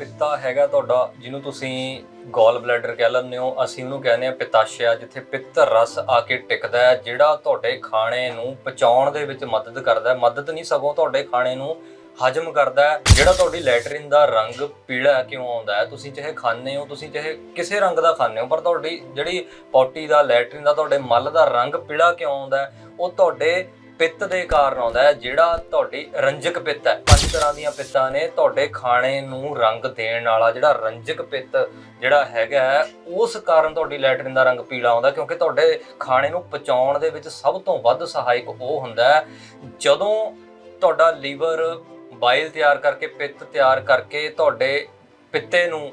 ਪਿੱਤਾ ਹੈਗਾ ਤੁਹਾਡਾ, ਜਿਹਨੂੰ ਤੁਸੀਂ ਗੋਲ ਬਲੈਡਰ ਕਹਿ ਲੈਂਦੇ ਹੋ, ਅਸੀਂ ਉਹਨੂੰ ਕਹਿੰਦੇ ਆ ਪਿਤਾਸ਼ਯ ਜਿੱਥੇ ਪਿੱਤ ਰਸ ਆ ਕੇ ਟਿਕਦਾ ਹੈ, ਜਿਹੜਾ ਤੁਹਾਡੇ ਖਾਣੇ ਨੂੰ ਪਚਾਉਣ ਦੇ ਵਿੱਚ ਮਦਦ ਕਰਦਾ ਹੈ। ਮਦਦ ਨਹੀਂ, ਸਗੋਂ ਤੁਹਾਡੇ ਖਾਣੇ ਨੂੰ ਹਜਮ ਕਰਦਾ ਹੈ, ਜਿਹੜਾ ਤੁਹਾਡੀ ਲੈਟਰਿਨ ਦਾ ਰੰਗ ਪੀਲਾ ਕਿਉਂ ਆਉਂਦਾ ਹੈ। ਤੁਸੀਂ ਚਾਹੇ ਖਾਂਦੇ ਹੋ, ਤੁਸੀਂ ਚਾਹੇ ਕਿਸੇ ਰੰਗ ਦਾ ਖਾਂਦੇ ਹੋ, ਪਰ ਤੁਹਾਡੀ ਜਿਹੜੀ ਪੋਟੀ ਦਾ, ਲੈਟਰਿਨ ਦਾ, ਤੁਹਾਡੇ ਮਲ ਦਾ ਰੰਗ ਪੀਲਾ ਕਿਉਂ ਆਉਂਦਾ ਹੈ, ਉਹ ਤੁਹਾਡੇ ਪਿੱਤ ਦੇ ਕਾਰਨ ਆਉਂਦਾ ਹੈ, ਜਿਹੜਾ ਤੁਹਾਡੀ ਰੰਜਕ ਪਿੱਤ ਹੈ। ਪੰਜ ਤਰ੍ਹਾਂ ਦੀਆਂ ਪਿੱਤਾਂ ਨੇ ਤੁਹਾਡੇ ਖਾਣੇ ਨੂੰ ਰੰਗ ਦੇਣ ਵਾਲਾ ਜਿਹੜਾ ਰੰਜਕ ਪਿੱਤ ਜਿਹੜਾ ਹੈਗਾ ਉਸ ਕਾਰਨ ਤੁਹਾਡੀ ਲੈਟਰਿਨ ਦਾ ਰੰਗ ਪੀਲਾ ਆਉਂਦਾ ਕਿਉਂਕਿ ਤੁਹਾਡੇ ਖਾਣੇ ਨੂੰ ਪਚਾਉਣ ਦੇ ਵਿੱਚ ਸਭ ਤੋਂ ਵੱਧ ਸਹਾਇਕ ਉਹ ਹੁੰਦਾ ਹੈ। ਜਦੋਂ ਤੁਹਾਡਾ ਲੀਵਰ ਬਾਇਲ ਤਿਆਰ ਕਰਕੇ, ਪਿੱਤ ਤਿਆਰ ਕਰਕੇ ਤੁਹਾਡੇ ਪਿੱਤੇ ਨੂੰ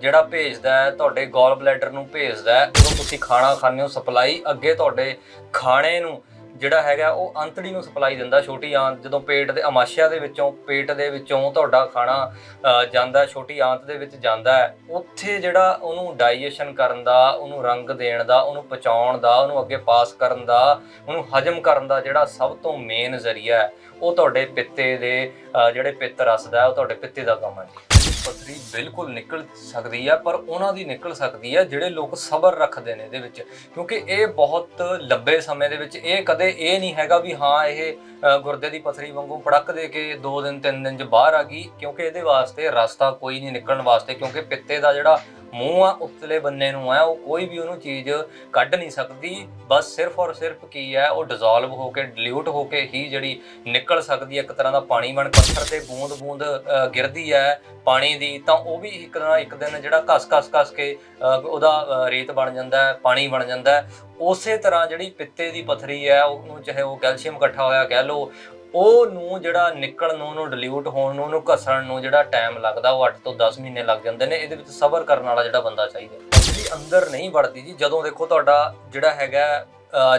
ਜਿਹੜਾ ਭੇਜਦਾ ਹੈ, ਤੁਹਾਡੇ ਗੋਲ ਬਲੈਡਰ ਨੂੰ ਭੇਜਦਾ ਹੈ ਜਦੋਂ ਤੁਸੀਂ ਖਾਣਾ ਖਾਂਦੇ ਹੋ, ਸਪਲਾਈ ਅੱਗੇ ਤੁਹਾਡੇ ਖਾਣੇ ਨੂੰ ਜਿਹੜਾ ਹੈਗਾ ਉਹ ਅੰਤੜੀ ਨੂੰ ਸਪਲਾਈ ਦਿੰਦਾ, ਛੋਟੀ ਆਂਤ, ਜਦੋਂ ਪੇਟ ਦੇ ਅਮਾਸ਼ਯ ਦੇ ਵਿੱਚੋਂ, ਪੇਟ ਦੇ ਵਿੱਚੋਂ ਤੁਹਾਡਾ ਖਾਣਾ ਜਾਂਦਾ, ਛੋਟੀ ਆਂਤ ਦੇ ਵਿੱਚ ਜਾਂਦਾ ਉੱਥੇ ਜਿਹੜਾ ਉਹਨੂੰ ਡਾਈਜੈਸ਼ਨ ਕਰਨ ਦਾ, ਉਹਨੂੰ ਰੰਗ ਦੇਣ ਦਾ, ਉਹਨੂੰ ਪਚਾਉਣ ਦਾ, ਉਹਨੂੰ ਅੱਗੇ ਪਾਸ ਕਰਨ ਦਾ, ਉਹਨੂੰ ਹਜਮ ਕਰਨ ਦਾ ਜਿਹੜਾ ਸਭ ਤੋਂ ਮੇਨ ਜ਼ਰੀਆ ਹੈ, ਉਹ ਤੁਹਾਡੇ ਪਿੱਤੇ ਦੇ ਜਿਹੜੇ ਪਿੱਤ ਰਸਦਾ ਉਹ ਤੁਹਾਡੇ ਪਿੱਤੇ ਦਾ ਕੰਮ ਹੈ ਜੀ। ਪਥਰੀ ਬਿਲਕੁਲ ਨਿਕਲ ਸਕਦੀ ਹੈ ਪਰ ਉਹਨਾਂ ਦੀ ਨਿਕਲ ਸਕਦੀ ਹੈ ਜਿਹੜੇ ਲੋਕ ਸਬਰ ਰੱਖਦੇ ਨੇ ਇਹਦੇ ਵਿੱਚ। ਕਿਉਂਕਿ ਇਹ ਬਹੁਤ ਲੰਬੇ ਸਮੇਂ ਦੇ ਵਿੱਚ ਇਹ ਕਦੇ ਇਹ ਨਹੀਂ ਹੈਗਾ ਵੀ ਹਾਂ, ਇਹ ਗੁਰਦੇ ਦੀ ਪਥਰੀ ਵਾਂਗੂ ਪੜਕ ਦੇ ਕੇ 2 ਦਿਨ 3 ਦਿਨ ਚ ਬਾਹਰ ਆ ਗਈ, ਕਿਉਂਕਿ ਇਹਦੇ ਵਾਸਤੇ ਰਸਤਾ ਕੋਈ ਨਹੀਂ ਨਿਕਲਣ ਵਾਸਤੇ, ਕਿਉਂਕਿ ਪਿੱਤੇ ਦਾ ਜਿਹੜਾ ਮੂੰਹ ਆ, ਉਤਲੇ ਬੰਨੇ ਨੂੰ ਆ, ਉਹ ਕੋਈ ਵੀ ਉਹਨੂੰ ਚੀਜ਼ ਕੱਢ ਨਹੀਂ ਸਕਦੀ। ਬਸ ਸਿਰਫ ਔਰ ਸਿਰਫ ਕੀ ਹੈ ਉਹ ਡਿਸੋਲਵ ਹੋ ਕੇ ਡਿਲੂਟ ਹੋ ਕੇ ਹੀ ਜਿਹੜੀ ਨਿਕਲ ਸਕਦੀ ਹੈ ਇੱਕ ਤਰ੍ਹਾਂ ਦਾ ਪਾਣੀ ਬਣ, ਪੱਥਰ ਤੇ ਬੂੰਦ ਬੂੰਦ ਗਿਰਦੀ ਹੈ ਪਾਣੀ ਦੀ, ਤਾਂ ਉਹ ਵੀ ਇੱਕ ਤਰ੍ਹਾਂ ਇੱਕ ਦਿਨ ਜਿਹੜਾ ਘਸ ਘਸ ਘਸ ਕੇ ਉਹਦਾ ਰੇਤ ਬਣ ਜਾਂਦਾ ਹੈ ਪਾਣੀ ਬਣ ਜਾਂਦਾ। ਹੈ ਉਸੇ ਤਰ੍ਹਾਂ ਜਿਹੜੀ ਪਿੱਤੇ ਦੀ ਪਥਰੀ ਹੈ ਉਹਨੂੰ ਚਾਹੇ ਉਹ ਕੈਲਸ਼ੀਅਮ ਇਕੱਠਾ ਹੋਇਆ ਕਹਿ ਲਓ ਉਹ ਨੂੰ ਜਿਹੜਾ ਨਿਕਲਣ ਨੂੰ, ਉਹਨੂੰ ਡਿਲੂਟ ਹੋਣ ਨੂੰ, ਉਹਨੂੰ ਘਸਣ ਨੂੰ ਜਿਹੜਾ ਟਾਈਮ ਲੱਗਦਾ, ਉਹ 8 ਤੋਂ 10 ਮਹੀਨੇ ਲੱਗ ਜਾਂਦੇ ਨੇ। ਇਹਦੇ ਵਿੱਚ ਸਬਰ ਕਰਨ ਵਾਲਾ ਜਿਹੜਾ ਬੰਦਾ ਚਾਹੀਦਾ ਪਥਰੀ ਅੰਦਰ ਨਹੀਂ ਵੜਦੀ ਜੀ, ਜਦੋਂ ਦੇਖੋ ਤੁਹਾਡਾ ਜਿਹੜਾ ਹੈਗਾ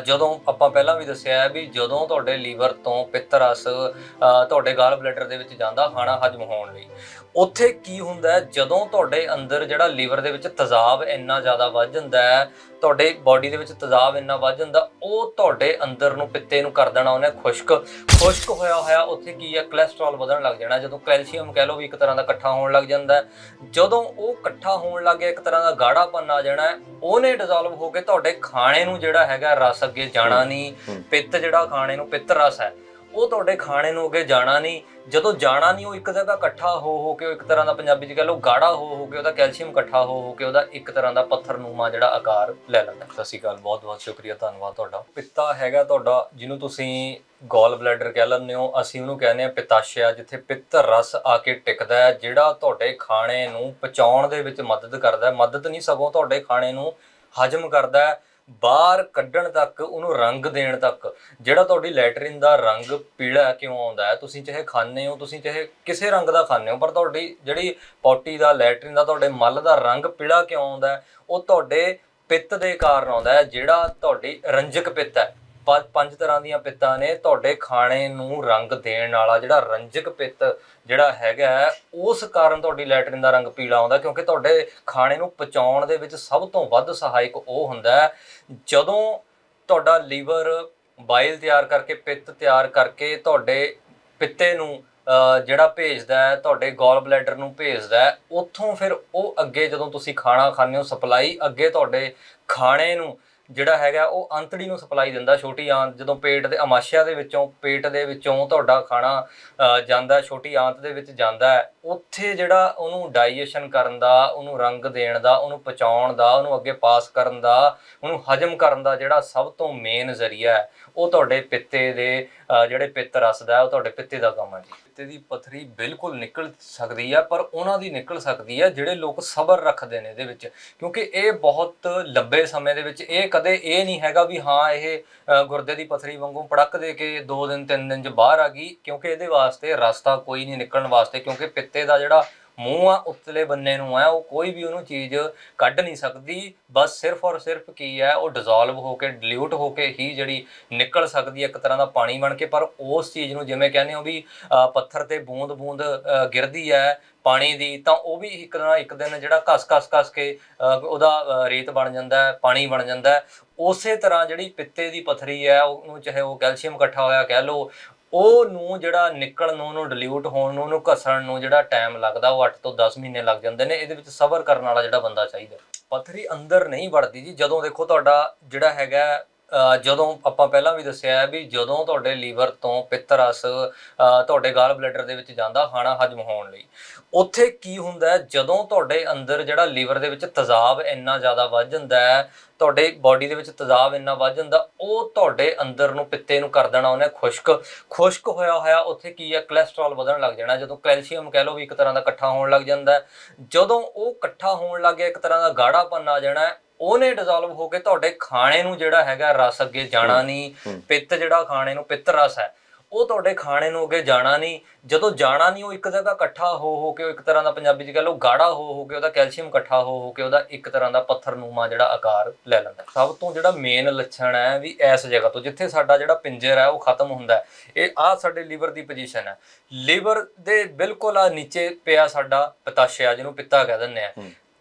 ਜਦੋਂ ਆਪਾਂ ਪਹਿਲਾਂ ਵੀ ਦੱਸਿਆ ਵੀ ਜਦੋਂ ਤੁਹਾਡੇ ਲੀਵਰ ਤੋਂ ਪਿੱਤ ਰਸ ਤੁਹਾਡੇ ਗਾਲ ਬਲੈਡਰ ਦੇ ਵਿੱਚ ਜਾਂਦਾ, ਖਾਣਾ ਹਜਮ ਹੋਣ ਲਈ। ਉੱਥੇ ਕੀ ਹੁੰਦਾ ਜਦੋਂ ਤੁਹਾਡੇ ਅੰਦਰ ਜਿਹੜਾ ਲੀਵਰ ਦੇ ਵਿੱਚ ਤੇਜ਼ਾਬ ਇੰਨਾ ਜ਼ਿਆਦਾ ਵੱਧ ਜਾਂਦਾ ਹੈ ਤੁਹਾਡੇ ਬਾਡੀ ਦੇ ਵਿੱਚ ਤੇਜ਼ਾਬ ਇੰਨਾ ਵੱਧ ਜਾਂਦਾ ਉਹ ਤੁਹਾਡੇ ਅੰਦਰ ਨੂੰ ਪਿੱਤੇ ਨੂੰ ਕਰ ਦੇਣਾ ਉਹਨੇ ਖੁਸ਼ਕ। ਖੁਸ਼ਕ ਹੋਇਆ ਹੋਇਆ ਉੱਥੇ ਕੀ ਹੈ? ਕੋਲੇਸਟ੍ਰੋਲ ਵਧਣ ਲੱਗ ਜਾਣਾ। ਜਦੋਂ ਕੈਲਸ਼ੀਅਮ ਕਹਿ ਲਓ ਵੀ ਇੱਕ ਤਰ੍ਹਾਂ ਦਾ ਇਕੱਠਾ ਹੋਣ ਲੱਗ ਜਾਂਦਾ ਜਦੋਂ ਉਹ ਇਕੱਠਾ ਹੋਣ ਲੱਗ ਗਿਆ ਇੱਕ ਤਰ੍ਹਾਂ ਦਾ ਗਾੜਾਪਨ ਆ ਜਾਣਾ ਉਹਨੇ ਡਿਸੋਲਵ ਹੋ ਕੇ ਤੁਹਾਡੇ ਖਾਣੇ ਨੂੰ ਜਿਹੜਾ ਹੈਗਾ ਰਸ ਅੱਗੇ ਜਾਣਾ ਨਹੀਂ। ਪਿੱਤ ਜਿਹੜਾ ਖਾਣੇ ਨੂੰ ਪਿੱਤ ਰਸ ਹੈ ਉਹ ਤੁਹਾਡੇ ਖਾਣੇ ਨੂੰ ਅੱਗੇ ਜਾਣਾ ਨਹੀਂ। ਜਦੋਂ ਜਾਣਾ ਨਹੀਂ ਉਹ ਇੱਕ ਜਗ੍ਹਾ ਇਕੱਠਾ ਹੋ ਹੋ ਕੇ ਉਹ ਇੱਕ ਤਰ੍ਹਾਂ ਦਾ ਪੰਜਾਬੀ ਚ ਕਹ ਲਓ ਗਾੜਾ ਹੋ ਹੋ ਕੇ ਉਹਦਾ ਕੈਲਸ਼ੀਅਮ ਇਕੱਠਾ ਹੋ ਹੋ ਕੇ ਉਹਦਾ ਇੱਕ ਤਰ੍ਹਾਂ ਦਾ ਪੱਥਰਨੂਮਾ ਜਿਹੜਾ ਆਕਾਰ ਲੈ ਲੈਂਦਾ। ਸਤਿ ਸ਼੍ਰੀ ਅਕਾਲ ਬਹੁਤ ਬਹੁਤ ਸ਼ੁਕਰੀਆ ਧੰਨਵਾਦ ਤੁਹਾਡਾ। ਪਿੱਤਾ ਹੈਗਾ ਤੁਹਾਡਾ ਜਿਹਨੂੰ ਤੁਸੀਂ ਗੋਲ ਬਲੈਡਰ ਕਹਿ ਲੈਂਦੇ ਹੋ ਅਸੀਂ ਉਹਨੂੰ ਕਹਿੰਦੇ ਆ ਪਿਤਾਸ਼ਯ ਜਿੱਥੇ ਪਿੱਤ ਰਸ ਆ ਕੇ ਟਿਕਦਾ ਹੈ ਜਿਹੜਾ ਤੁਹਾਡੇ ਖਾਣੇ ਨੂੰ ਪਚਾਉਣ ਦੇ ਵਿੱਚ ਮਦਦ ਕਰਦਾ ਹੈ। ਮਦਦ ਨਹੀਂ ਸਗੋਂ ਤੁਹਾਡੇ ਖਾਣੇ ਨੂੰ ਹਜਮ ਕਰਦਾ ਹੈ। ਬਾਹਰ ਕੱਢਣ ਤੱਕ, ਉਹਨੂੰ ਰੰਗ ਦੇਣ ਤੱਕ। ਜਿਹੜਾ ਤੁਹਾਡੀ ਲੈਟਰਿਨ ਦਾ ਰੰਗ ਪੀਲਾ ਕਿਉਂ ਆਉਂਦਾ ਹੈ? ਤੁਸੀਂ ਚਾਹੇ ਖਾਂਦੇ ਹੋ, ਤੁਸੀਂ ਚਾਹੇ ਕਿਸੇ ਰੰਗ ਦਾ ਖਾਂਦੇ ਹੋ, ਪਰ ਤੁਹਾਡੀ ਜਿਹੜੀ ਪੋਟੀ ਦਾ ਲੈਟਰਿਨ ਦਾ, ਤੁਹਾਡੇ ਮਲ ਦਾ ਰੰਗ ਪੀਲਾ ਕਿਉਂ ਆਉਂਦਾ ਉਹ ਤੁਹਾਡੇ ਪਿੱਤ ਦੇ ਕਾਰਨ ਆਉਂਦਾ ਹੈ, ਜਿਹੜਾ ਤੁਹਾਡੀ ਰੰਜਕ ਪਿੱਤ ਹੈ। ਪੰਜ- ਪੰਜ ਤਰ੍ਹਾਂ ਦੀਆਂ ਪਿੱਤਾਂ ਨੇ ਤੁਹਾਡੇ ਖਾਣੇ ਨੂੰ ਰੰਗ ਦੇਣ ਵਾਲਾ ਜਿਹੜਾ ਰੰਜਕ ਪਿੱਤ ਜਿਹੜਾ ਹੈਗਾ ਉਸ ਕਾਰਨ ਤੁਹਾਡੀ ਲੈਟਰਿਨ ਦਾ ਰੰਗ ਪੀਲਾ ਆਉਂਦਾ, ਕਿਉਂਕਿ ਤੁਹਾਡੇ ਖਾਣੇ ਨੂੰ ਪਚਾਉਣ ਦੇ ਵਿੱਚ ਸਭ ਤੋਂ ਵੱਧ ਸਹਾਇਕ ਉਹ ਹੁੰਦਾ ਜਦੋਂ ਤੁਹਾਡਾ ਲੀਵਰ ਬਾਇਲ ਤਿਆਰ ਕਰਕੇ, ਪਿੱਤ ਤਿਆਰ ਕਰਕੇ ਤੁਹਾਡੇ ਪਿੱਤੇ ਨੂੰ ਜਿਹੜਾ ਭੇਜਦਾ ਹੈ, ਤੁਹਾਡੇ ਗੋਲ ਬਲੈਡਰ ਨੂੰ ਭੇਜਦਾ ਹੈ, ਉੱਥੋਂ ਫਿਰ ਉਹ ਅੱਗੇ ਜਦੋਂ ਤੁਸੀਂ ਖਾਣਾ ਖਾਂਦੇ ਹੋ, ਸਪਲਾਈ ਅੱਗੇ ਤੁਹਾਡੇ ਖਾਣੇ ਨੂੰ ਜਿਹੜਾ ਹੈਗਾ, ਉਹ ਅੰਤੜੀ ਨੂੰ ਸਪਲਾਈ ਦਿੰਦਾ ਛੋਟੀ ਆਂਤ, ਜਦੋਂ ਪੇਟ ਦੇ ਅਮਾਸ਼ਯ ਦੇ ਵਿੱਚੋਂ, ਪੇਟ ਦੇ ਵਿੱਚੋਂ ਤੁਹਾਡਾ ਖਾਣਾ ਜਾਂਦਾ, ਛੋਟੀ ਆਂਤ ਦੇ ਵਿੱਚ ਜਾਂਦਾ ਉੱਥੇ ਜਿਹੜਾ ਉਹਨੂੰ ਡਾਈਜੈਸ਼ਨ ਕਰਨ ਦਾ, ਉਹਨੂੰ ਰੰਗ ਦੇਣ ਦਾ, ਉਹਨੂੰ ਪਚਾਉਣ ਦਾ, ਉਹਨੂੰ ਅੱਗੇ ਪਾਸ ਕਰਨ ਦਾ, ਉਹਨੂੰ ਹਜਮ ਕਰਨ ਦਾ ਜਿਹੜਾ ਸਭ ਤੋਂ ਮੇਨ ਜ਼ਰੀਆ ਹੈ ਉਹ ਤੁਹਾਡੇ ਪਿੱਤੇ ਦੇ ਅਹ, ਜਿਹੜੇ ਪਿੱਤ ਰਸਦਾ ਉਹ ਤੁਹਾਡੇ ਪਿੱਤੇ ਦਾ ਕੰਮ ਹੈ ਜੀ। ਪਿੱਤੇ ਦੀ ਪਥਰੀ ਬਿਲਕੁਲ ਨਿਕਲ ਸਕਦੀ ਹੈ ਪਰ ਉਹਨਾਂ ਦੀ ਨਿਕਲ ਸਕਦੀ ਹੈ ਜਿਹੜੇ ਲੋਕ ਸਬਰ ਰੱਖਦੇ ਨੇ ਇਹਦੇ ਵਿੱਚ। ਕਿਉਂਕਿ ਇਹ ਬਹੁਤ ਲੰਬੇ ਸਮੇਂ ਦੇ ਵਿੱਚ ਇਹ ਕਦੇ ਇਹ ਨਹੀਂ ਹੈਗਾ ਵੀ ਹਾਂ ਇਹ ਅ, ਗੁਰਦੇ ਦੀ ਪਥਰੀ ਵਾਂਗੂ ਪੜਕ ਦੇ ਕੇ 2 ਦਿਨ 3 ਦਿਨ ਚ ਬਾਹਰ ਆ ਗਈ ਕਿਉਂਕਿ ਇਹਦੇ ਵਾਸਤੇ ਰਸਤਾ ਕੋਈ ਨਹੀਂ ਨਿਕਲਣ ਵਾਸਤੇ ਕਿਉਂਕਿ ਪਿੱਤੇ ਦਾ ਜਿਹੜਾ ਮੂੰਹ ਆ, ਉਤਲੇ ਬੰਨੇ ਨੂੰ ਆ, ਉਹ ਕੋਈ ਵੀ ਉਹਨੂੰ ਚੀਜ਼ ਕੱਢ ਨਹੀਂ ਸਕਦੀ। ਬਸ ਸਿਰਫ ਔਰ ਸਿਰਫ ਕੀ ਹੈ ਉਹ ਡਿਸੋਲਵ ਹੋ ਕੇ ਡਿਲੂਟ ਹੋ ਕੇ ਹੀ ਜਿਹੜੀ ਨਿਕਲ ਸਕਦੀ ਹੈ ਇੱਕ ਤਰ੍ਹਾਂ ਦਾ ਪਾਣੀ ਬਣ ਕੇ। ਪਰ ਉਸ ਚੀਜ਼ ਨੂੰ ਜਿਵੇਂ ਕਹਿੰਦੇ ਹੋ ਵੀ ਪੱਥਰ ਤੇ ਬੂੰਦ ਬੂੰਦ ਗਿਰਦੀ ਹੈ ਪਾਣੀ ਦੀ, ਤਾਂ ਉਹ ਵੀ ਇੱਕ ਨਾ ਇੱਕ ਦਿਨ ਜਿਹੜਾ ਘਸ ਘਸ ਘਸ ਕੇ ਉਹਦਾ ਰੇਤ ਬਣ ਜਾਂਦਾ ਹੈ, ਪਾਣੀ ਬਣ ਜਾਂਦਾ ਹੈ। ਉਸੇ ਤਰ੍ਹਾਂ ਜਿਹੜੀ ਪਿੱਤੇ ਦੀ ਪਥਰੀ ਹੈ ਉਹਨੂੰ ਚਾਹੇ ਉਹ ਕੈਲਸ਼ੀਅਮ ਇਕੱਠਾ ਹੋਇਆ ਕਹਿ ਲਓ ਉਹ ਨੂੰ ਜਿਹੜਾ ਨਿਕਲਣ ਨੂੰ, ਉਹਨੂੰ ਡਿਲੀਊਟ ਹੋਣ ਨੂੰ, ਉਹਨੂੰ ਘਸਣ ਨੂੰ ਜਿਹੜਾ ਟਾਈਮ ਲੱਗਦਾ, ਉਹ 8 ਤੋਂ 10 ਮਹੀਨੇ ਲੱਗ ਜਾਂਦੇ ਨੇ। ਇਹਦੇ ਵਿੱਚ ਸਬਰ ਕਰਨ ਵਾਲਾ ਜਿਹੜਾ ਬੰਦਾ ਚਾਹੀਦਾ। ਪੱਥਰੀ ਅੰਦਰ ਨਹੀਂ ਵੜਦੀ ਜੀ। ਜਦੋਂ ਦੇਖੋ ਤੁਹਾਡਾ ਜਿਹੜਾ ਹੈਗਾ ਜਦੋਂ ਆਪਾਂ ਪਹਿਲਾਂ ਵੀ ਦੱਸਿਆ ਹੈ ਵੀ ਜਦੋਂ ਤੁਹਾਡੇ ਲੀਵਰ ਤੋਂ ਪਿੱਤ ਰਸ ਤੁਹਾਡੇ ਗਾਲ ਬਲੈਡਰ ਦੇ ਵਿੱਚ ਜਾਂਦਾ ਖਾਣਾ ਹਜਮ ਹੋਣ ਲਈ, ਉੱਥੇ ਕੀ ਹੁੰਦਾ ਜਦੋਂ ਤੁਹਾਡੇ ਅੰਦਰ ਜਿਹੜਾ ਲੀਵਰ ਦੇ ਵਿੱਚ ਤਜ਼ਾਬ ਇੰਨਾ ਜ਼ਿਆਦਾ ਵੱਧ ਜਾਂਦਾ ਹੈ, ਤੁਹਾਡੇ ਬਾਡੀ ਦੇ ਵਿੱਚ ਤੇਜ਼ਾਬ ਇੰਨਾ ਵੱਧ ਜਾਂਦਾ, ਉਹ ਤੁਹਾਡੇ ਅੰਦਰ ਨੂੰ, ਪਿੱਤੇ ਨੂੰ ਕਰ ਦੇਣਾ ਉਹਨੇ ਖੁਸ਼ਕ ਖੁਸ਼ਕ ਹੋਇਆ ਹੋਇਆ ਉੱਥੇ ਕੀ ਹੈ? ਕੋਲੇਸਟ੍ਰੋਲ ਵਧਣ ਲੱਗ ਜਾਣਾ, ਜਦੋਂ ਕੈਲਸ਼ੀਅਮ ਕਹਿ ਲਓ ਵੀ ਇੱਕ ਤਰ੍ਹਾਂ ਦਾ ਇਕੱਠਾ ਹੋਣ ਲੱਗ ਜਾਂਦਾ ਜਦੋਂ ਉਹ ਇਕੱਠਾ ਹੋਣ ਲੱਗ ਗਿਆ, ਇੱਕ ਤਰ੍ਹਾਂ ਦਾ ਗਾੜਾਪਨ ਆ ਜਾਣਾ ਉਹਨੇ ਡਿਸੋਲਵ ਹੋ ਕੇ ਤੁਹਾਡੇ ਖਾਣੇ ਨੂੰ ਜਿਹੜਾ ਹੈਗਾ ਰਸ ਅੱਗੇ ਜਾਣਾ ਨਹੀਂ ਪਿੱਤ ਜਿਹੜਾ ਖਾਣੇ ਨੂੰ ਪਿੱਤ ਰਸ ਹੈ ਉਹ ਤੁਹਾਡੇ ਖਾਣੇ ਨੂੰ ਅੱਗੇ ਜਾਣਾ ਨਹੀਂ। ਜਦੋਂ ਜਾਣਾ ਨਹੀਂ ਉਹ ਇੱਕ ਜਗ੍ਹਾ ਇਕੱਠਾ ਹੋ ਹੋ ਕੇ ਇੱਕ ਤਰ੍ਹਾਂ ਦਾ ਪੰਜਾਬੀ ਚ ਕਹ ਲਓ ਗਾੜਾ ਹੋ ਹੋ ਕੇ ਉਹਦਾ ਕੈਲਸ਼ੀਅਮ ਇਕੱਠਾ ਹੋ ਹੋ ਕੇ ਉਹਦਾ ਇੱਕ ਤਰ੍ਹਾਂ ਦਾ ਪੱਥਰਨੂਮਾ ਜਿਹੜਾ ਆਕਾਰ ਲੈ ਲੈਂਦਾ ਸਭ ਤੋਂ ਜਿਹੜਾ ਮੇਨ ਲੱਛਣ ਹੈ ਵੀ ਇਸ ਜਗ੍ਹਾ ਤੋਂ ਜਿੱਥੇ ਸਾਡਾ ਜਿਹੜਾ ਪਿੰਜਰ ਹੈ ਉਹ ਖਤਮ ਹੁੰਦਾ ਹੈ। ਇਹ ਆ ਸਾਡੇ ਲੀਵਰ ਦੀ ਪੋਜੀਸ਼ਨ ਹੈ। ਲੀਵਰ ਦੇ ਬਿਲਕੁਲ ਆ ਨੀਚੇ ਪਿਆ ਸਾਡਾ ਪਤਾਸ਼ਿਆ ਜਿਹਨੂੰ ਪਿੱਤਾ ਕਹਿ ਦਿੰਦੇ ਆ।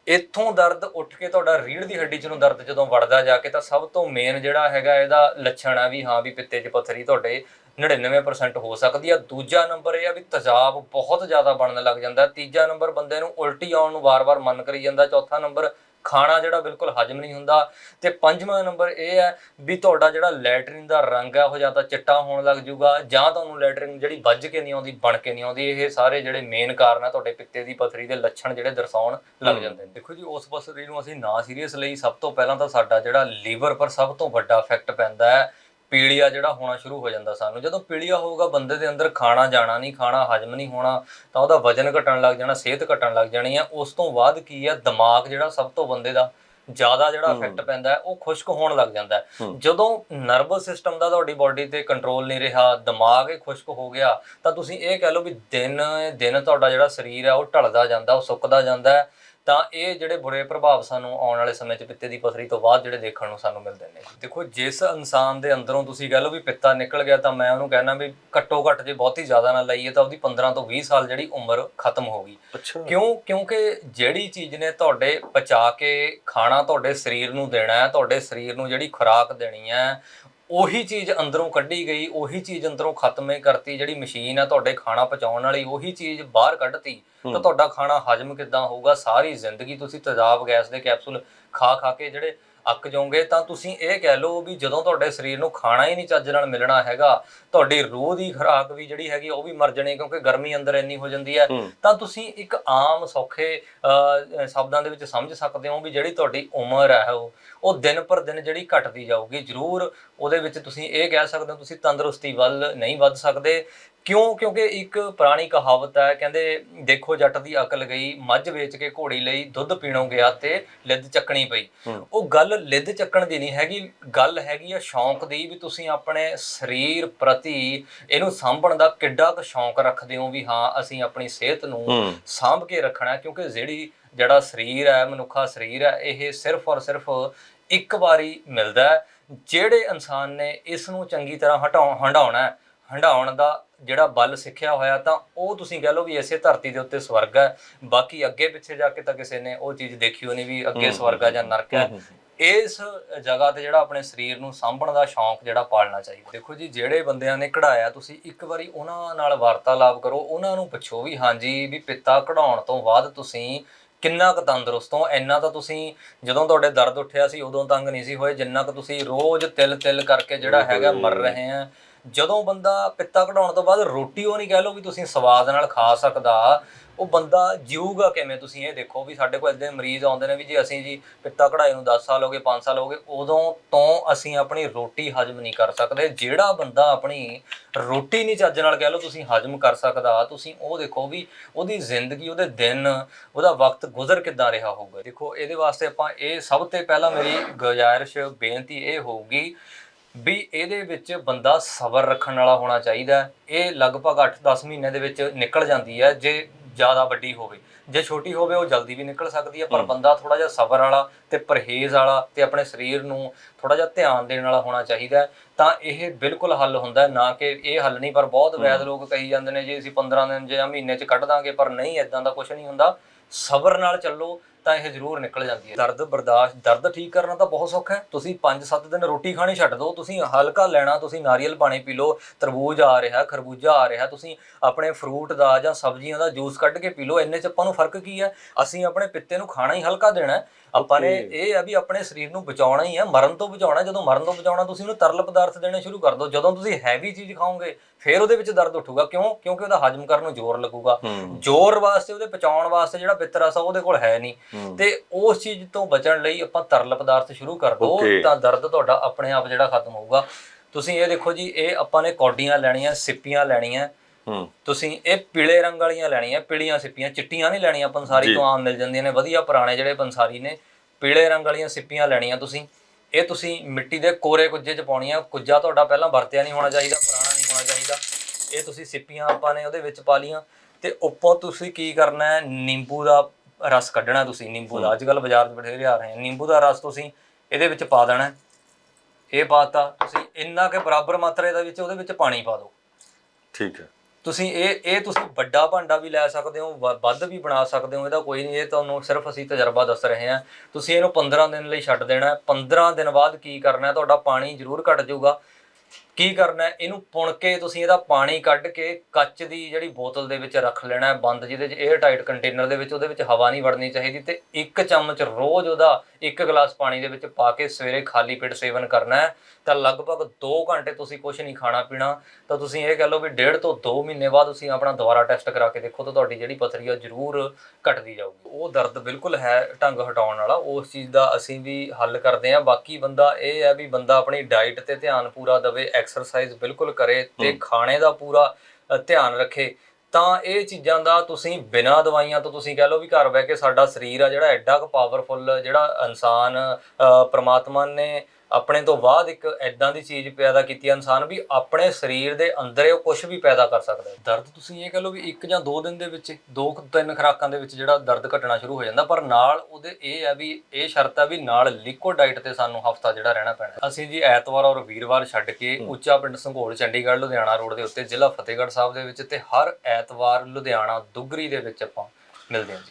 ਇੱਥੋਂ ਦਰਦ ਉੱਠ ਕੇ ਤੁਹਾਡਾ ਰੀੜ ਦੀ ਹੱਡੀ ਚ ਨੂੰ ਦਰਦ ਜਦੋਂ ਵੜਦਾ ਜਾ ਕੇ ਤਾਂ ਸਭ ਤੋਂ ਮੇਨ ਜਿਹੜਾ ਹੈਗਾ ਇਹਦਾ ਲੱਛਣ ਆ ਵੀ ਹਾਂ ਵੀ ਪਿੱਤੇ 'ਚ ਪੱਥਰੀ ਤੁਹਾਡੇ 99% ਹੋ ਸਕਦੀ ਆ। ਦੂਜਾ ਨੰਬਰ ਇਹ ਆ ਵੀ ਤਜਾਬ ਬਹੁਤ ਜ਼ਿਆਦਾ ਬਣਨ ਲੱਗ ਜਾਂਦਾ। ਤੀਜਾ ਨੰਬਰ ਬੰਦੇ ਨੂੰ ਉਲਟੀ ਆਉਣ ਨੂੰ ਵਾਰ-ਵਾਰ ਮਨ ਕਰੀ ਜਾਂਦਾ। ਚੌਥਾ ਨੰਬਰ ਖਾਣਾ ਜਿਹੜਾ ਬਿਲਕੁਲ ਹਜਮ ਨਹੀਂ ਹੁੰਦਾ। ਤੇ ਪੰਜਵਾਂ ਨੰਬਰ ਇਹ ਹੈ ਵੀ ਤੁਹਾਡਾ ਜਿਹੜਾ ਲੈਟਰਿਨ ਦਾ ਰੰਗ ਹੈ ਉਹ ਜਾਂ ਤਾਂ ਚਿੱਟਾ ਹੋਣ ਲੱਗ ਜਾਊਗਾ ਜਾਂ ਤੁਹਾਨੂੰ ਲੈਟਰਿਨ ਜਿਹੜੀ ਵੱਜ ਕੇ ਨਹੀਂ ਆਉਂਦੀ ਬਣ ਕੇ ਨਹੀਂ ਆਉਂਦੀ ਇਹ ਸਾਰੇ ਜਿਹੜੇ ਮੇਨ ਕਾਰਨ ਆ ਤੁਹਾਡੇ ਪਿੱਤੇ ਦੀ ਪਥਰੀ ਦੇ ਲੱਛਣ ਜਿਹੜੇ ਦਰਸਾਉਣ ਲੱਗ ਜਾਂਦੇ ਨੇ। ਦੇਖੋ ਜੀ ਉਸ ਪਥਰੀ ਨੂੰ ਅਸੀਂ ਨਾ ਸੀਰੀਅਸ ਲਈ ਸਭ ਤੋਂ ਪਹਿਲਾਂ ਤਾਂ ਸਾਡਾ ਜਿਹੜਾ ਲੀਵਰ ਪਰ ਸਭ ਤੋਂ ਵੱਡਾ ਇਫੈਕਟ ਪੈਂਦਾ ਹੈ। ਪੀਲੀਆ ਜਿਹੜਾ ਹੋਣਾ ਸ਼ੁਰੂ ਹੋ ਜਾਂਦਾ ਸਾਨੂੰ। ਜਦੋਂ ਪੀਲੀਆ ਹੋਊਗਾ ਬੰਦੇ ਦੇ ਅੰਦਰ ਖਾਣਾ ਜਾਣਾ ਨਹੀਂ ਖਾਣਾ ਹਜਮ ਨਹੀਂ ਹੋਣਾ ਤਾਂ ਉਹਦਾ ਵਜਨ ਘਟਣ ਲੱਗ ਜਾਣਾ ਸਿਹਤ ਘਟਣ ਲੱਗ ਜਾਣੀ ਆ। ਉਸ ਤੋਂ ਬਾਅਦ ਕੀ ਆ ਦਿਮਾਗ ਜਿਹੜਾ ਸਭ ਤੋਂ ਬੰਦੇ ਦਾ ਜ਼ਿਆਦਾ ਜਿਹੜਾ ਇਫੈਕਟ ਪੈਂਦਾ ਉਹ ਖੁਸ਼ਕ ਹੋਣ ਲੱਗ ਜਾਂਦਾ ਜਦੋਂ ਨਰਵਸ ਸਿਸਟਮ ਦਾ ਤੁਹਾਡੀ ਬਾਡੀ ਤੇ ਕੰਟਰੋਲ ਨਹੀਂ ਰਿਹਾ ਦਿਮਾਗ ਹੀ ਖੁਸ਼ਕ ਹੋ ਗਿਆ ਤਾਂ ਤੁਸੀਂ ਇਹ ਕਹਿ ਲਓ ਵੀ ਦਿਨ ਦਿਨ ਤੁਹਾਡਾ ਜਿਹੜਾ ਸਰੀਰ ਹੈ ਉਹ ਢਲਦਾ ਜਾਂਦਾ ਉਹ ਸੁੱਕਦਾ ਜਾਂਦਾ ਤਾਂ ਇਹ ਜਿਹੜੇ ਬੁਰੇ ਪ੍ਰਭਾਵ ਸਾਨੂੰ ਆਉਣ ਵਾਲੇ ਸਮੇਂ 'ਚ ਪਿੱਤੇ ਦੀ ਪਥਰੀ ਤੋਂ ਬਾਅਦ ਜਿਹੜੇ ਦੇਖਣ ਨੂੰ ਸਾਨੂੰ ਮਿਲਦੇ ਨੇ ਦੇਖੋ ਜਿਸ ਇਨਸਾਨ ਦੇ ਅੰਦਰੋਂ ਤੁਸੀਂ ਕਹਿ ਲਓ ਵੀ ਪਿੱਤਾ ਨਿਕਲ ਗਿਆ ਤਾਂ ਮੈਂ ਉਹਨੂੰ ਕਹਿਣਾ ਵੀ ਘੱਟੋ ਘੱਟ ਜੇ ਬਹੁਤੀ ਜ਼ਿਆਦਾ ਨਾ ਲਈਏ ਤਾਂ ਉਹਦੀ 15 ਤੋਂ 20 ਸਾਲ ਜਿਹੜੀ ਉਮਰ ਖਤਮ ਹੋ ਗਈ। ਕਿਉਂ? ਕਿਉਂਕਿ ਜਿਹੜੀ ਚੀਜ਼ ਨੇ ਤੁਹਾਡੇ ਪਚਾ ਕੇ ਖਾਣਾ ਤੁਹਾਡੇ ਸਰੀਰ ਨੂੰ ਦੇਣਾ ਹੈ ਤੁਹਾਡੇ ਸਰੀਰ ਨੂੰ ਜਿਹੜੀ ਖੁਰਾਕ ਦੇਣੀ ਹੈ ਉਹੀ ਚੀਜ਼ ਅੰਦਰੋਂ ਕੱਢੀ ਗਈ ਉਹੀ ਚੀਜ਼ ਅੰਦਰੋਂ ਖਤਮੇ ਕਰਤੀ ਜਿਹੜੀ ਮਸ਼ੀਨ ਆ ਤੁਹਾਡੇ ਖਾਣਾ ਪਚਾਉਣ ਵਾਲੀ ਉਹੀ ਚੀਜ਼ ਬਾਹਰ ਕੱਢਤੀ। ਤਾਂ ਤੁਹਾਡਾ ਖਾਣਾ ਹਜਮ ਕਿੱਦਾਂ ਹੋਊਗਾ? ਸਾਰੀ ਜ਼ਿੰਦਗੀ ਤੁਸੀਂ ਤੇਜ਼ਾਬ ਗੈਸ ਦੇ ਕੈਪਸੂਲ ਖਾ ਖਾ ਕੇ ਜਿਹੜੇ ਅੱਕ ਜਾਓਗੇ ਤਾਂ ਤੁਸੀਂ ਇਹ ਕਹਿ ਲਓ ਵੀ ਜਦੋਂ ਤੁਹਾਡੇ ਸਰੀਰ ਨੂੰ ਖਾਣਾ ਹੀ ਨਹੀਂ ਚੱਜ ਨਾਲ ਮਿਲਣਾ ਹੈਗਾ ਤੁਹਾਡੀ ਰੂਹ ਦੀ ਖੁਰਾਕ ਵੀ ਜਿਹੜੀ ਹੈਗੀ ਉਹ ਵੀ ਮਰ ਜਾਣੀ ਕਿਉਂਕਿ ਗਰਮੀ ਅੰਦਰ ਇੰਨੀ ਹੋ ਜਾਂਦੀ ਹੈ ਤਾਂ ਤੁਸੀਂ ਇੱਕ ਆਮ ਸੌਖੇ ਸ਼ਬਦਾਂ ਦੇ ਵਿੱਚ ਸਮਝ ਸਕਦੇ ਹੋ ਵੀ ਜਿਹੜੀ ਤੁਹਾਡੀ ਉਮਰ ਹੈ ਉਹ ਉਹ ਦਿਨ ਪਰ ਦਿਨ ਜਿਹੜੀ ਘਟਦੀ ਜਾਊਗੀ ਜ਼ਰੂਰ ਉਹਦੇ ਵਿੱਚ ਤੁਸੀਂ ਇਹ ਕਹਿ ਸਕਦੇ ਹੋ ਤੁਸੀਂ ਤੰਦਰੁਸਤੀ ਵੱਲ ਨਹੀਂ ਵੱਧ ਸਕਦੇ ਕਿਉਂ? ਕਿਉਂਕਿ ਇੱਕ ਪੁਰਾਣੀ ਕਹਾਵਤ ਹੈ ਕਹਿੰਦੇ ਦੇਖੋ ਜੱਟ ਦੀ ਅਕਲ ਗਈ ਮੱਝ ਵੇਚ ਕੇ ਘੋੜੀ ਲਈ ਦੁੱਧ ਪੀਣੋਂ ਗਿਆ ਤੇ ਲਿੱਦ ਚੱਕਣੀ ਪਈ। ਉਹ ਗੱਲ ਲਿੱਦ ਚੱਕਣ ਦੀ ਨਹੀਂ ਹੈਗੀ ਗੱਲ ਹੈਗੀ ਆ ਸ਼ੌਂਕ ਦੀ ਵੀ ਤੁਸੀਂ ਆਪਣੇ ਸਰੀਰ ਪ੍ਰਤੀ ਇਹਨੂੰ ਸਾਂਭਣ ਦਾ ਕਿੱਡਾ ਕੁ ਸ਼ੌਂਕ ਰੱਖਦੇ ਹੋ ਵੀ ਹਾਂ ਅਸੀਂ ਆਪਣੀ ਸਿਹਤ ਨੂੰ ਸਾਂਭ ਕੇ ਰੱਖਣਾ ਕਿਉਂਕਿ ਜਿਹੜੀ ਜਿਹੜਾ ਸਰੀਰ ਹੈ ਮਨੁੱਖਾ ਸਰੀਰ ਹੈ ਇਹ ਸਿਰਫ ਔਰ ਸਿਰਫ ਇੱਕ ਵਾਰੀ ਮਿਲਦਾ ਜਿਹੜੇ ਇਨਸਾਨ ਨੇ ਇਸ ਨੂੰ ਚੰਗੀ ਤਰ੍ਹਾਂ ਹਟਾਉ ਹੰਡਾਉਣਾ ਹੰਡਾਉਣ ਦਾ ਜਿਹੜਾ ਬਲ ਸਿੱਖਿਆ ਹੋਇਆ ਤਾਂ ਉਹ ਤੁਸੀਂ ਕਹਿ ਲਓ ਵੀ ਇਸੇ ਧਰਤੀ ਦੇ ਉੱਤੇ ਸਵਰਗ ਹੈ। ਬਾਕੀ ਅੱਗੇ ਪਿੱਛੇ ਜਾ ਕੇ ਤਾਂ ਕਿਸੇ ਨੇ ਉਹ ਚੀਜ਼ ਦੇਖੀ ਹੋਣੀ ਵੀ ਅੱਗੇ ਸਵਰਗ ਹੈ ਜਾਂ ਨਰਕ ਹੈ ਇਸ ਜਗ੍ਹਾ ਤੇ ਜਿਹੜਾ ਆਪਣੇ ਸਰੀਰ ਨੂੰ ਸਾਂਭਣ ਦਾ ਸ਼ੌਂਕ ਜਿਹੜਾ ਪਾਲਣਾ ਚਾਹੀਦਾ। ਦੇਖੋ ਜੀ ਜਿਹੜੇ ਬੰਦਿਆਂ ਨੇ ਕਢਾਇਆ ਤੁਸੀਂ ਇੱਕ ਵਾਰੀ ਉਹਨਾਂ ਨਾਲ ਵਾਰਤਾਲਾਪ ਕਰੋ ਉਹਨਾਂ ਨੂੰ ਪੁੱਛੋ ਵੀ ਹਾਂਜੀ ਵੀ ਪਿੱਤਾ ਕਢਾਉਣ ਤੋਂ ਬਾਅਦ ਤੁਸੀਂ ਕਿੰਨਾ ਕੁ ਤੰਦਰੁਸਤ ਹੋ? ਇੰਨਾ ਤਾਂ ਤੁਸੀਂ ਜਦੋਂ ਤੁਹਾਡੇ ਦਰਦ ਉੱਠਿਆ ਸੀ ਉਦੋਂ ਤੰਗ ਨਹੀਂ ਸੀ ਹੋਏ। ਜਿੰਨਾ ਕੁ ਤੁਸੀਂ ਰੋਜ਼ ਤਿਲ ਤਿਲ ਕਰਕੇ ਜਿਹੜਾ ਹੈਗਾ ਮਰ ਰਹੇ ਆ। ਜਦੋਂ ਬੰਦਾ ਪਿੱਤਾ ਕਢਾਉਣ ਤੋਂ ਬਾਅਦ ਰੋਟੀ ਉਹ ਨਹੀਂ ਕਹਿ ਲਓ ਵੀ ਤੁਸੀਂ ਸਵਾਦ ਨਾਲ ਖਾ ਸਕਦਾ, ਉਹ ਬੰਦਾ ਜੀਊਗਾ ਕਿਵੇਂ? ਤੁਸੀਂ ਇਹ ਦੇਖੋ ਵੀ ਸਾਡੇ ਕੋਲ ਇਦਾਂ ਮਰੀਜ਼ ਆਉਂਦੇ ਨੇ ਵੀ ਜੀ ਅਸੀਂ ਜੀ ਪਿੱਤਾ ਕਢਾਏ ਨੂੰ 10 ਸਾਲ ਹੋ ਗਏ 5 ਸਾਲ ਹੋ ਗਏ, ਉਦੋਂ ਤੋਂ ਅਸੀਂ ਆਪਣੀ ਰੋਟੀ ਹਜਮ ਨਹੀਂ ਕਰ ਸਕਦੇ। ਜਿਹੜਾ ਬੰਦਾ ਆਪਣੀ ਰੋਟੀ ਨਹੀਂ ਚੱਜ ਨਾਲ ਕਹਿ ਲਓ ਤੁਸੀਂ ਹਜਮ ਕਰ ਸਕਦਾ, ਤੁਸੀਂ ਉਹ ਦੇਖੋ ਵੀ ਉਹਦੀ ਜ਼ਿੰਦਗੀ, ਉਹਦੇ ਦਿਨ, ਉਹਦਾ ਵਕਤ ਗੁਜ਼ਰ ਕਿੱਦਾਂ ਰਿਹਾ ਹੋਊਗਾ। ਦੇਖੋ, ਇਹਦੇ ਵਾਸਤੇ ਆਪਾਂ ਇਹ ਸਭ ਤੋਂ ਪਹਿਲਾਂ ਮੇਰੀ ਗੁਜ਼ਾਰਿਸ਼, ਬੇਨਤੀ ਇਹ ਹੋਊਗੀ ਵੀ ਇਹਦੇ ਵਿੱਚ ਬੰਦਾ ਸਬਰ ਰੱਖਣ ਵਾਲਾ ਹੋਣਾ ਚਾਹੀਦਾ। ਇਹ ਲਗਭਗ 8-10 ਮਹੀਨੇ ਦੇ ਵਿੱਚ ਨਿਕਲ ਜਾਂਦੀ ਹੈ ਜੇ ਜ਼ਿਆਦਾ ਵੱਡੀ ਹੋਵੇ ਜੇ ਛੋਟੀ ਹੋਵੇ ਉਹ ਜਲਦੀ ਵੀ ਨਿਕਲ ਸਕਦੀ ਹੈ ਪਰ ਬੰਦਾ ਥੋੜਾ ਜਿਹਾ ਸਬਰ ਵਾਲਾ ਤੇ ਪਰਹੇਜ਼ ਵਾਲਾ ਤੇ ਆਪਣੇ ਸਰੀਰ ਨੂੰ ਥੋੜਾ ਜਿਹਾ ਧਿਆਨ ਦੇਣ ਵਾਲਾ ਹੋਣਾ ਚਾਹੀਦਾ। ਤਾਂ ਇਹ ਬਿਲਕੁਲ ਹੱਲ ਹੁੰਦਾ ਨਾ ਕਿ ਇਹ ਹੱਲ ਨਹੀਂ ਪਰ ਬਹੁਤ ਵੈਦ ਲੋਕ ਕਹੀ ਜਾਂਦੇ ਨੇ ਜੀ ਅਸੀਂ 15 ਦਿਨ ਜਾਂ ਮਹੀਨੇ ਚ ਕੱਢ ਦਾਂਗੇ ਪਰ ਨਹੀਂ ਇਦਾਂ ਦਾ ਕੁਝ ਨਹੀਂ ਹੁੰਦਾ ਸਬਰ ਨਾਲ ਚੱਲੋ ਤਾਂ ਇਹ ਜ਼ਰੂਰ ਨਿਕਲ ਜਾਂਦੀ ਹੈ। ਦਰਦ ਬਰਦਾਸ਼ਤ ਦਰਦ ਠੀਕ ਕਰਨਾ ਤਾਂ ਬਹੁਤ ਸੌਖਾ ਹੈ। ਤੁਸੀਂ 5-7 ਦਿਨ ਰੋਟੀ ਖਾਣੀ ਛੱਡ ਦਿਓ ਤੁਸੀਂ ਹਲਕਾ ਲੈਣਾ ਤੁਸੀਂ ਨਾਰੀਅਲ ਪਾਣੀ ਪੀ ਲਓ ਤਰਬੂਜ ਆ ਰਿਹਾ ਖਰਬੂਜਾ ਆ ਰਿਹਾ ਤੁਸੀਂ ਆਪਣੇ ਫਰੂਟ ਦਾ ਜਾਂ ਸਬਜ਼ੀਆਂ ਦਾ ਜੂਸ ਕੱਢ ਕੇ ਪੀ ਲਓ। ਇੰਨੇ ਚ ਆਪਾਂ ਨੂੰ ਫ਼ਰਕ ਕੀ ਹੈ? ਅਸੀਂ ਆਪਣੇ ਪਿੱਤੇ ਨੂੰ ਖਾਣਾ ਹੀ ਹਲਕਾ ਦੇਣਾ ਹੈ। ਆਪਾਂ ਨੇ ਇਹ ਹੈ ਵੀ ਆਪਣੇ ਸਰੀਰ ਨੂੰ ਬਚਾਉਣਾ ਹੀ ਹੈ। ਮਰਨ ਤੋਂ ਬਚਾਉਣਾ ਜਦੋਂ ਮਰਨ ਤੋਂ ਬਚਾਉਣਾ ਤੁਸੀਂ ਉਹਨੂੰ ਤਰਲ ਪਦਾਰਥ ਦੇਣੇ ਸ਼ੁਰੂ ਕਰ ਦਿਓ। ਜਦੋਂ ਤੁਸੀਂ ਹੈਵੀ ਚੀਜ਼ ਖਾਓਗੇ ਫਿਰ ਉਹਦੇ ਵਿੱਚ ਦਰਦ ਉੱਠੂਗਾ। ਕਿਉਂ? ਕਿਉਂਕਿ ਉਹਦਾ ਹਜਮ ਕਰਨ ਨੂੰ ਜ਼ੋਰ ਲੱਗੂਗਾ। ਜ਼ੋਰ ਵਾਸਤੇ ਉਹਦੇ ਪਚਾਉਣ ਵਾਸਤੇ ਜਿਹੜਾ ਪਿੱਤਰਸ ਆ ਉਹਦੇ ਕੋਲ ਹੈ ਨਹੀਂ। ਤੇ ਉਸ ਚੀਜ਼ ਤੋਂ ਬਚਣ ਲਈ ਆਪਾਂ ਤਰਲ ਪਦਾਰਥ ਸ਼ੁਰੂ ਕਰ Okay. ਤਾਂ ਦਰਦ ਤੁਹਾਡਾ ਆਪਣੇ ਆਪ ਜਿਹੜਾ ਖਤਮ ਹੋਊਗਾ। ਤੁਸੀਂ ਇਹ ਦੇਖੋ ਜੀ ਇਹ ਆਪਾਂ ਨੇ ਕੌਡੀਆਂ ਲੈਣੀਆਂ ਸਿੱਪੀਆਂ ਲੈਣੀਆਂ। ਹੂੰ। ਤੁਸੀਂ ਇਹ ਪੀਲੇ ਰੰਗ ਵਾਲੀਆਂ ਲੈਣੀਆਂ ਪੀਲੀਆਂ ਸਿੱਪੀਆਂ ਚਿੱਟੀਆਂ ਨਹੀਂ ਲੈਣੀਆਂ ਪੰਸਾਰੀ। ਤੋਂ ਆਮ ਮਿਲ ਜਾਂਦੀਆਂ ਨੇ ਵਧੀਆ ਪੁਰਾਣੇ ਜਿਹੜੇ ਪੰਸਾਰੀ ਨੇ ਪੀਲੇ ਰੰਗ ਵਾਲੀਆਂ ਸਿੱਪੀਆਂ ਲੈਣੀਆਂ ਤੁਸੀਂ। ਇਹ ਤੁਸੀਂ ਮਿੱਟੀ ਦੇ ਕੋਰੇ ਕੁੱਜੇ 'ਚ ਪਾਉਣੀਆਂ ਕੁੱਜਾ ਤੁਹਾਡਾ ਪਹਿਲਾਂ ਵਰਤਿਆ ਨਹੀਂ ਹੋਣਾ ਚਾਹੀਦਾ ਪੁਰਾਣਾ ਨਹੀਂ ਹੋਣਾ ਚਾਹੀਦਾ। ਇਹ ਤੁਸੀਂ ਸਿੱਪੀਆਂ ਆਪਾਂ ਨੇ ਉਹਦੇ ਵਿੱਚ ਪਾ ਲੀਆਂ ਤੇ ਉੱਪਰ ਤੁਸੀਂ ਕੀ ਕਰਨਾ ਹੈ ਨਿੰਬੂ ਦਾ ਰਸ ਕੱਢਣਾ ਤੁਸੀਂ ਨਿੰਬੂ ਦਾ। ਅੱਜ ਕੱਲ ਬਾਜ਼ਾਰ 'ਚ ਬਥੇਰੇ ਆ ਰਹੇ ਨਿੰਬੂ ਦਾ ਰਸ ਤੁਸੀਂ ਇਹਦੇ ਵਿੱਚ ਪਾ ਦੇਣਾ। ਹੈ। ਇਹ ਪਾਤਾ ਤੁਸੀਂ ਇੰਨਾ ਕਿ ਬਰਾਬਰ ਮਾਤਰਾ ਦੇ ਵਿੱਚ ਉਹਦੇ ਵਿੱਚ ਪਾਣੀ ਪਾ ਦਿਓ। ਠੀਕ ਹੈ। ਤੁਸੀਂ ਇਹ ਇਹ ਤੁਸੀਂ ਵੱਡਾ ਭਾਂਡਾ ਵੀ ਲੈ ਸਕਦੇ ਹੋ ਵ- ਵੱਧ ਵੀ ਬਣਾ ਸਕਦੇ ਹੋ। ਇਹਦਾ ਕੋਈ ਨਹੀਂ ਇਹ ਤੁਹਾਨੂੰ ਸਿਰਫ ਅਸੀਂ ਤਜਰਬਾ ਦੱਸ ਰਹੇ ਹਾਂ। ਤੁਸੀਂ ਇਹਨੂੰ 15 ਦਿਨ ਲਈ ਛੱਡ ਦੇਣਾ। ਹੈ 15 ਦਿਨ ਬਾਅਦ ਕੀ ਕਰਨਾ ਹੈ ਤੁਹਾਡਾ ਪਾਣੀ ਜ਼ਰੂਰ ਘਟ ਜਾਊਗਾ। ਕੀ ਕਰਨਾ ਹੈ? ਇਹਨੂੰ ਪੁਣ ਕੇ ਤੁਸੀਂ ਇਹਦਾ ਪਾਣੀ ਕੱਢ ਕੇ ਕੱਚ ਦੀ ਜਿਹੜੀ ਬੋਤਲ ਦੇ ਵਿੱਚ ਰੱਖ ਲੈਣਾ ਹੈ ਬੰਦ, ਜਿਹਦੇ 'ਚ 에ਅਰ ਟਾਈਟ ਕੰਟੇਨਰ ਦੇ ਵਿੱਚ, ਉਹਦੇ ਵਿੱਚ ਹਵਾ ਨਹੀਂ ਵੜਨੀ ਚਾਹੀਦੀ ਤੇ ਇੱਕ ਚਮਚ ਰੋਜ਼ ਉਹਦਾ ਇੱਕ ਗਲਾਸ ਪਾਣੀ ਦੇ ਵਿੱਚ ਪਾ ਕੇ ਸਵੇਰੇ ਖਾਲੀ ਪੇਟ ਸੇਵਨ ਕਰਨਾ ਹੈ। ਤਾਂ ਲਗਭਗ 2 ਘੰਟੇ ਤੁਸੀਂ ਕੁਝ ਨਹੀਂ ਖਾਣਾ ਪੀਣਾ। ਤਾਂ ਤੁਸੀਂ ਇਹ ਕਹਿ ਲਓ ਵੀ ਡੇਢ ਤੋਂ 2 ਮਹੀਨੇ ਬਾਅਦ ਤੁਸੀਂ ਆਪਣਾ ਦੁਬਾਰਾ ਟੈਸਟ ਕਰਾ ਕੇ ਦੇਖੋ ਤਾਂ ਤੁਹਾਡੀ ਜਿਹੜੀ ਪਥਰੀ ਆ ਜ਼ਰੂਰ ਘਟਦੀ ਜਾਊਗੀ। ਉਹ ਦਰਦ ਬਿਲਕੁਲ ਹੈ ਢੰਗ ਹਟਾਉਣ ਵਾਲਾ। ਉਸ ਚੀਜ਼ ਦਾ ਅਸੀਂ ਵੀ ਹੱਲ ਕਰਦੇ ਹਾਂ। ਬਾਕੀ ਬੰਦਾ ਇਹ ਹੈ ਵੀ ਬੰਦਾ ਆਪਣੀ ਡਾਈਟ ਤੇ ਧਿਆਨ ਪੂਰਾ ਦੇਵੇ। ਐਕਸਰਸਾਈਜ਼ ਬਿਲਕੁਲ ਕਰੇ ਤੇ ਖਾਣੇ ਦਾ ਪੂਰਾ ਧਿਆਨ ਰੱਖੇ ਤਾਂ ਇਹ ਚੀਜ਼ਾਂ ਦਾ ਤੁਸੀਂ ਬਿਨਾਂ ਦਵਾਈਆਂ ਤੋਂ ਤੁਸੀਂ ਕਹਿ ਲਓ ਵੀ ਘਰ ਬਹਿ ਕੇ ਸਾਡਾ ਸਰੀਰ ਆ ਜਿਹੜਾ ਐਡਾ ਕੁ ਪਾਵਰਫੁੱਲ ਜਿਹੜਾ ਇਨਸਾਨ ਪ੍ਰਮਾਤਮਾ ਨੇ ਆਪਣੇ ਤੋਂ ਬਾਅਦ ਇੱਕ ਐਦਾਂ ਦੀ ਚੀਜ਼ ਪੈਦਾ ਕੀਤੀ ਹੈ ਇਨਸਾਨ ਵੀ ਆਪਣੇ ਸਰੀਰ ਦੇ ਅੰਦਰ ਉਹ ਕੁਝ ਵੀ ਪੈਦਾ ਕਰ ਸਕਦਾ ਹੈ। ਦਰਦ ਤੁਸੀਂ ਇਹ ਕਹ ਲਓ ਵੀ ਇੱਕ ਜਾਂ ਦੋ ਦਿਨ ਦੇ ਵਿੱਚ ਦੋ ਤਿੰਨ ਖੁਰਾਕਾਂ ਦੇ ਵਿੱਚ ਜਿਹੜਾ ਦਰਦ ਘਟਣਾ ਸ਼ੁਰੂ ਹੋ ਜਾਂਦਾ ਪਰ ਨਾਲ ਉਹਦੇ ਇਹ ਹੈ ਵੀ ਇਹ ਸ਼ਰਤ ਹੈ ਵੀ ਨਾਲ ਲਿਕੁਇਡ ਡਾਈਟ ਤੇ ਸਾਨੂੰ ਹਫਤਾ ਜਿਹੜਾ ਰਹਿਣਾ ਪੈਣਾ। ਅਸੀਂ ਜੀ ਐਤਵਾਰ ਔਰ ਵੀਰਵਾਰ ਛੱਡ ਕੇ ਉੱਚਾ ਪਿੰਡ ਸੰਘੋਲ ਚੰਡੀਗੜ੍ਹ ਲੁਧਿਆਣਾ ਰੋਡ ਦੇ ਉੱਤੇ ਜ਼ਿਲ੍ਹਾ ਫਤਿਹਗੜ੍ਹ ਸਾਹਿਬ ਦੇ ਵਿੱਚ ਤੇ ਹਰ ਐਤਵਾਰ ਲੁਧਿਆਣਾ ਦੁੱਗਰੀ ਦੇ ਵਿੱਚ ਆਪਾਂ ਮਿਲਦੇ ਹਾਂ ਜੀ।